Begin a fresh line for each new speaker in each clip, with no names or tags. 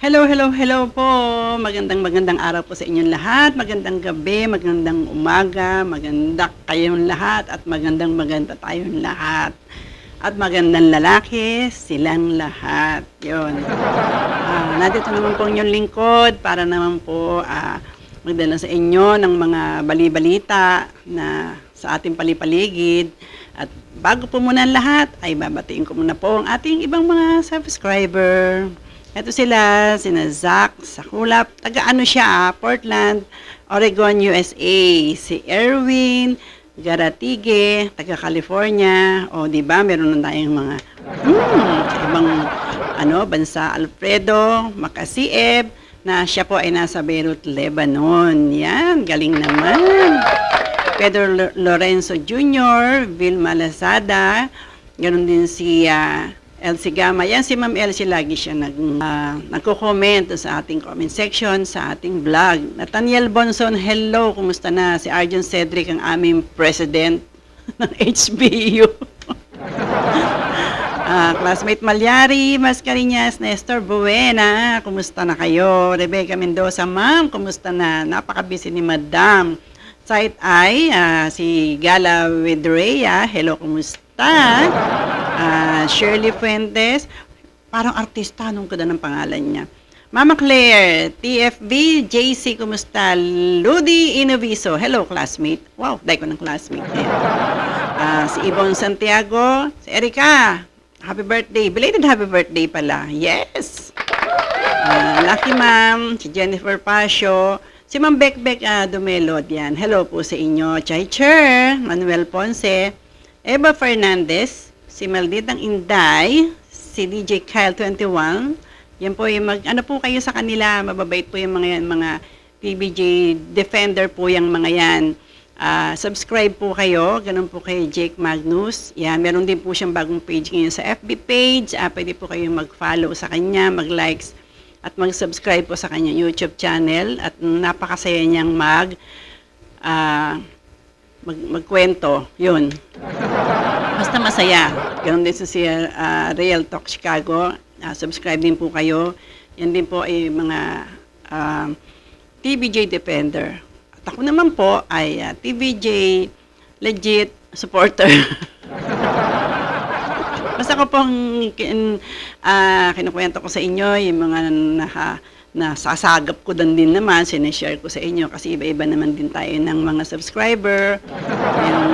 Hello, hello, hello po. Magandang magandang araw po sa inyong lahat. Magandang gabi, magandang umaga, maganda kayong lahat at magandang maganda tayong lahat. At magandang lalaki, silang lahat. Yun. Ah, nandito naman po inyong lingkod para naman po ah, magdala sa inyo ng mga bali-balita na sa ating palipaligid. At bago po muna lahat, ay babatiin ko muna po ang ating ibang mga subscriber. Ito sila, sina Zach Sakulap, taga ano siya, ah, Portland, Oregon, USA. Si Erwin Garatige, taga California. O, di ba, meron na tayong mga hmm, ibang ano, bansa, Alfredo Makasieb, na siya po ay nasa Beirut, Lebanon. Yan, galing naman. Pedro Lo- Lorenzo Jr., Vilma Lazada, ganun din si ah, Elsie Gama. Yan si Ma'am Elsie, lagi siya nag, ah, nagko-comment sa ating comment section, sa ating vlog. Nathaniel Bonson, hello, kumusta na? Si Arjun Cedric, ang aming president ng HBU. Ah, classmate Malyari, Mascarinas, Nestor Buena, kumusta na kayo? Rebecca Mendoza, ma'am, kumusta na? Napaka-busy ni madam. Site ay ah, si Gala Wedrea, hello, kumusta? Ah, Shirley Fuentes, parang artista, anong ganda ng pangalan niya. Mama Claire, TFB, JC, kumusta? Ludi Inoviso, hello, classmate. Wow, dahil ko ng classmate. Ayan. Ah, si Ibon Santiago, si Erika, happy birthday. Belated happy birthday pala. Yes! Ah, Lucky Ma'am, si Jennifer Pasio, si Ma'am Bekbek uh, Dumelod yan. Hello po sa inyo. Chay Cher, Manuel Ponce, Eva Fernandez, si Malditang Inday, si DJ Kyle 21. Yan po yung mag, ano po kayo sa kanila, mababait po yung mga yan, mga PBJ Defender po yung mga yan. Ah, subscribe po kayo, ganun po kay Jake Magnus. Yan, meron din po siyang bagong page ngayon sa FB page. Ah, pwede po kayong mag-follow sa kanya, mag-likes at mag-subscribe po sa kanya YouTube channel at napakasaya niyang mag ah, mag magkwento. 'Yun. Basta masaya. Ganun din sa si ah, Real Talk Chicago. Ah, subscribe din po kayo. Yan din po ay mga ah, TVJ Defender. At ako naman po ay ah, TVJ legit supporter. Basta ko pong kin, ah, kinukwento ko sa inyo yung mga naha, nasasagap ko dan din naman, sinishare ko sa inyo kasi iba-iba naman din tayo ng mga subscriber. Yung,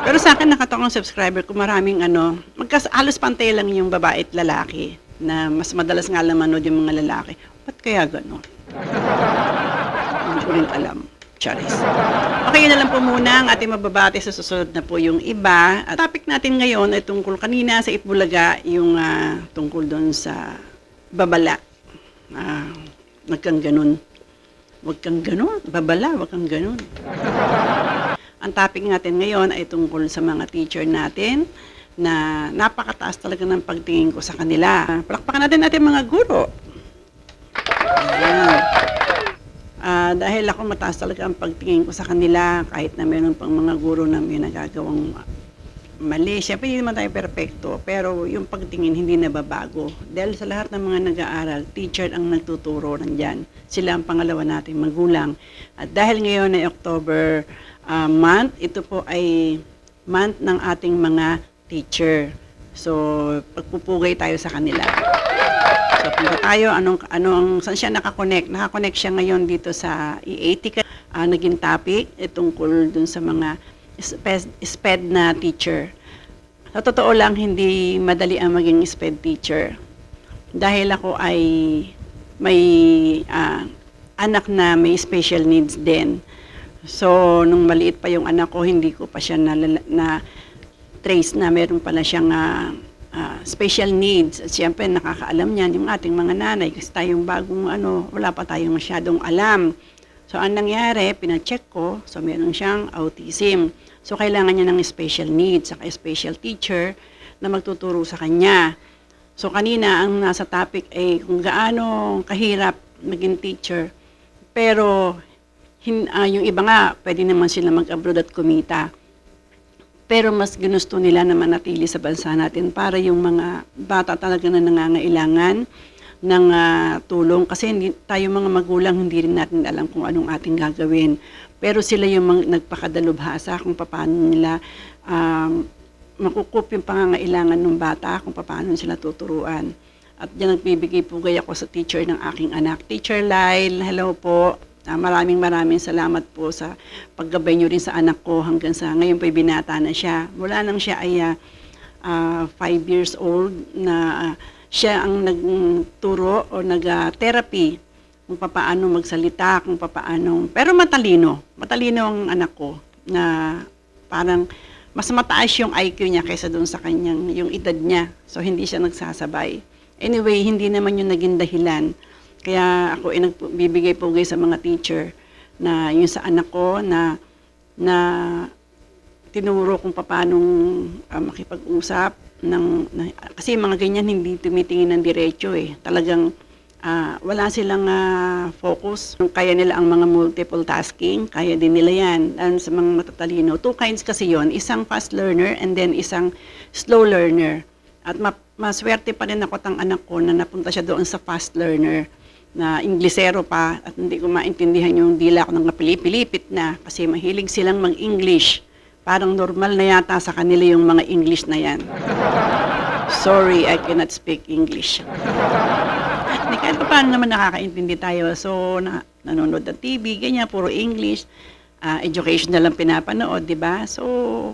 pero sa akin nakatokong subscriber ko maraming ano, magkas halos pantay lang yung babae at lalaki na mas madalas nga lang manood yung mga lalaki. Ba't kaya gano'n? Hindi ko rin alam. Charis. Okay, yun na lang po muna ang ating mababati sa susunod na po yung iba. At topic natin ngayon ay tungkol kanina sa Itbulaga, yung ah, tungkol doon sa babala. Ah, wag kang ganun. Wag kang ganun. Babala, wag kang ganun. Ang topic natin ngayon ay tungkol sa mga teacher natin na napakataas talaga ng pagtingin ko sa kanila. Palakpakan natin natin mga guro. Ayan. Ah, dahil ako mataas talaga ang pagtingin ko sa kanila kahit na meron pang mga guro na may nagagawang mali. Siyempre, hindi naman tayo perpekto, pero yung pagtingin hindi nababago. Dahil sa lahat ng mga nag-aaral, teacher ang nagtuturo nandyan. Sila ang pangalawa nating magulang. At dahil ngayon ay October ah, month, ito po ay month ng ating mga teacher. So, pagpupugay tayo sa kanila. So punta tayo, anong, anong, saan siya nakakonect? Nakakonect siya ngayon dito sa EAT. Uh, naging topic, eh, tungkol dun sa mga SPED, SPED na teacher. Sa totoo lang, hindi madali ang maging SPED teacher. Dahil ako ay may ah, anak na may special needs din. So, nung maliit pa yung anak ko, hindi ko pa siya na, na trace na meron pala siyang ah, ah, special needs. At siyempre, nakakaalam niyan yung ating mga nanay kasi tayong bagong ano, wala pa tayong masyadong alam. So, ang nangyari, pinacheck ko, so meron siyang autism. So, kailangan niya ng special needs, saka special teacher na magtuturo sa kanya. So, kanina, ang nasa topic ay kung gaano kahirap maging teacher. Pero, hin, ah, yung iba nga, pwede naman sila mag-abroad at kumita pero mas ginusto nila na manatili sa bansa natin para yung mga bata talaga na nangangailangan ng ah, tulong kasi hindi, tayo mga magulang hindi rin natin alam kung anong ating gagawin. Pero sila yung mga nagpakadalubhasa kung paano nila um, makukup yung pangangailangan ng bata kung paano sila tuturuan. At diyan nagbibigay pugay ako sa teacher ng aking anak. Teacher Lyle, hello po. Ah, maraming maraming salamat po sa paggabay niyo rin sa anak ko hanggang sa ngayon po binata na siya. Mula nang siya ay ah, ah, five years old na ah, siya ang nagturo o nag-therapy kung paano magsalita, kung paano, pero matalino. Matalino ang anak ko na parang mas mataas yung IQ niya kaysa doon sa kanyang, yung edad niya. So, hindi siya nagsasabay. Anyway, hindi naman yung naging dahilan. Kaya ako ay nagbibigay pugay sa mga teacher na yung sa anak ko na na tinuro kung paano uh, makipag-usap ng na, kasi mga ganyan hindi tumitingin ng diretso eh. Talagang ah, wala silang ah, focus. Kaya nila ang mga multiple tasking, kaya din nila yan. And sa mga matatalino, two kinds kasi yon isang fast learner and then isang slow learner. At ma- maswerte pa rin ako tang anak ko na napunta siya doon sa fast learner na Inglesero pa at hindi ko maintindihan yung dila ko ng napilipilipit na kasi mahilig silang mag-English. Parang normal na yata sa kanila yung mga English na yan. Sorry, I cannot speak English. Hindi kahit pa paano naman nakakaintindi tayo. So, na, nanonood ng TV, ganyan, puro English. ah, educational lang pinapanood, di ba? So,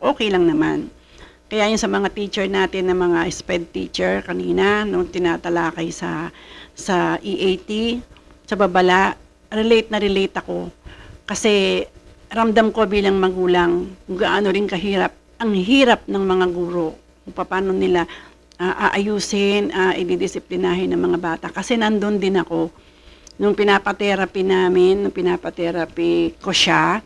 okay lang naman. Kaya yung sa mga teacher natin na mga SPED teacher kanina, nung tinatalakay sa, sa EAT, sa babala, relate na relate ako. Kasi ramdam ko bilang magulang kung gaano rin kahirap, ang hirap ng mga guro, kung paano nila ah, aayusin, uh, ididisiplinahin ng mga bata. Kasi nandun din ako, nung pinapatherapy namin, nung pinapatherapy ko siya,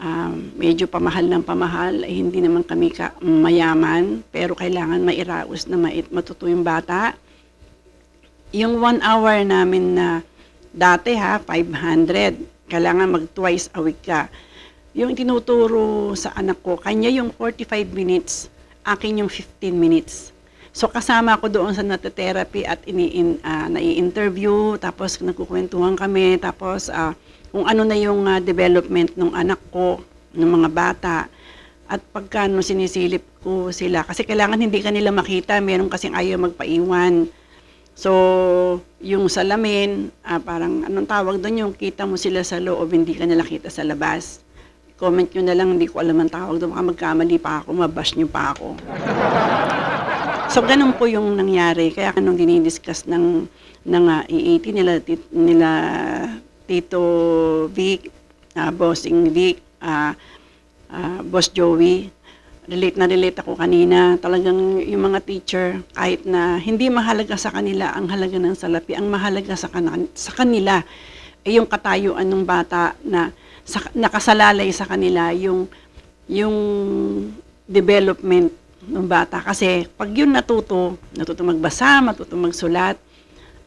um, medyo pamahal ng pamahal, ay hindi naman kami ka, mayaman, pero kailangan mairaos na mait, matuto yung bata. Yung one hour namin na dati ha, 500, kailangan mag twice a week ka. Yung tinuturo sa anak ko, kanya yung 45 minutes, akin yung 15 minutes. So kasama ako doon sa natatherapy at ini uh, nai-interview, tapos nagkukwentuhan kami, tapos uh, kung ano na yung uh, development ng anak ko, ng mga bata. At pagka no, sinisilip ko sila, kasi kailangan hindi kanila makita, meron kasing ayaw magpaiwan. So, yung salamin, uh, parang anong tawag doon, yung kita mo sila sa loob, hindi ka nila kita sa labas. Comment nyo na lang, hindi ko alam ang tawag doon, baka magkamali pa ako, mabash nyo pa ako. So, ganun po yung nangyari. Kaya anong dinidiscuss ng, ng uh, EAT nila, tit, nila Tito Vic, uh, Bossing Vic, uh, uh, Boss Joey, relate na relate ako kanina. Talagang yung mga teacher, kahit na hindi mahalaga sa kanila ang halaga ng salapi, ang mahalaga sa, kan- sa kanila ay yung katayuan ng bata na sa, nakasalalay sa kanila yung yung development ng bata. Kasi pag yun natuto, natuto magbasa, matuto magsulat,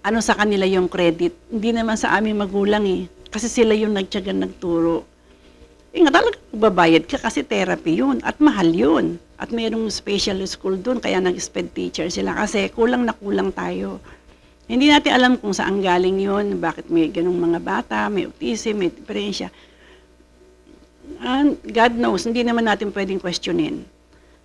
ano sa kanila yung credit? Hindi naman sa aming magulang eh. Kasi sila yung nagtyagan nagturo. Eh nga talaga babayad ka kasi therapy yun at mahal yun. At mayroong special school doon kaya nag-sped teacher sila kasi kulang na kulang tayo. Hindi natin alam kung saan galing yun, bakit may ganong mga bata, may autism, may diferensya. And God knows, hindi naman natin pwedeng questionin.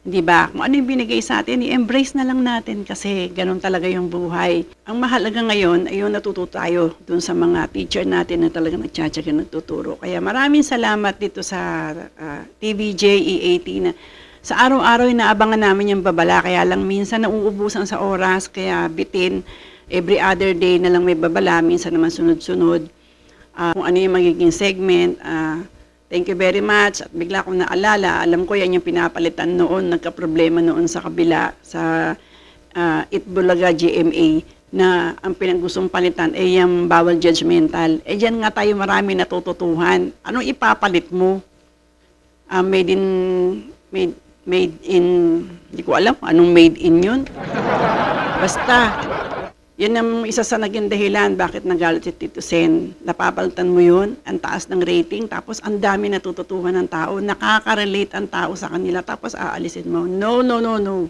Di ba? Kung ano yung binigay sa atin, i-embrace na lang natin kasi ganun talaga yung buhay. Ang mahalaga ngayon ay yung natuto tayo dun sa mga teacher natin na talagang nagtsatsaga nagtuturo. Kaya maraming salamat dito sa uh, TVJ EAT na sa araw-araw inaabangan namin yung babala kaya lang minsan nauubusan sa oras kaya bitin every other day na lang may babala minsan naman sunod-sunod uh, kung ano yung magiging segment uh, Thank you very much. At bigla kong naalala, alam ko yan yung pinapalitan noon, nagka-problema noon sa kabila, sa uh, Itbulaga GMA, na ang pinagustong palitan ay yung bawal judgmental. Eh dyan nga tayo marami natututuhan. Anong ipapalit mo? Uh, made in, made, made in, hindi ko alam anong made in yun. Basta, yan ang isa sa naging dahilan bakit nagalit si Tito Sen. Napapalitan mo yun, ang taas ng rating, tapos ang dami natututuhan ng tao, nakaka-relate ang tao sa kanila, tapos aalisin mo. No, no, no, no.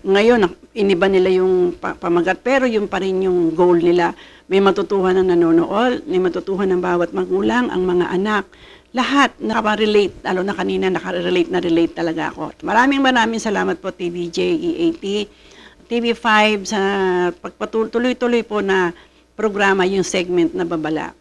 ngayon, nak- iniba nila yung pa- pamagat, pero yung pa rin yung goal nila. May matutuhan ng nanonood, may matutuhan ng bawat magulang, ang mga anak. Lahat nakaka-relate, lalo na kanina nakaka-relate na relate talaga ako. Maraming maraming salamat po TVJ, EAT, TV5 sa pagpatuloy-tuloy po na programa yung segment na babala.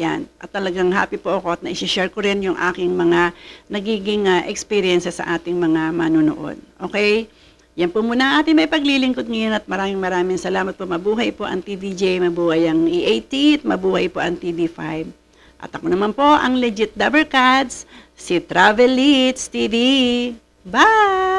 Yan. At talagang happy po ako at na-share ko rin yung aking mga nagiging ah, experiences sa ating mga manunood. Okay? Yan po muna ating may paglilingkod ngayon at maraming maraming salamat po. Mabuhay po ang TVJ, mabuhay ang EAT, at mabuhay po ang TV5. At ako naman po ang legit Dabber Cats, si Travel Leads TV. Bye!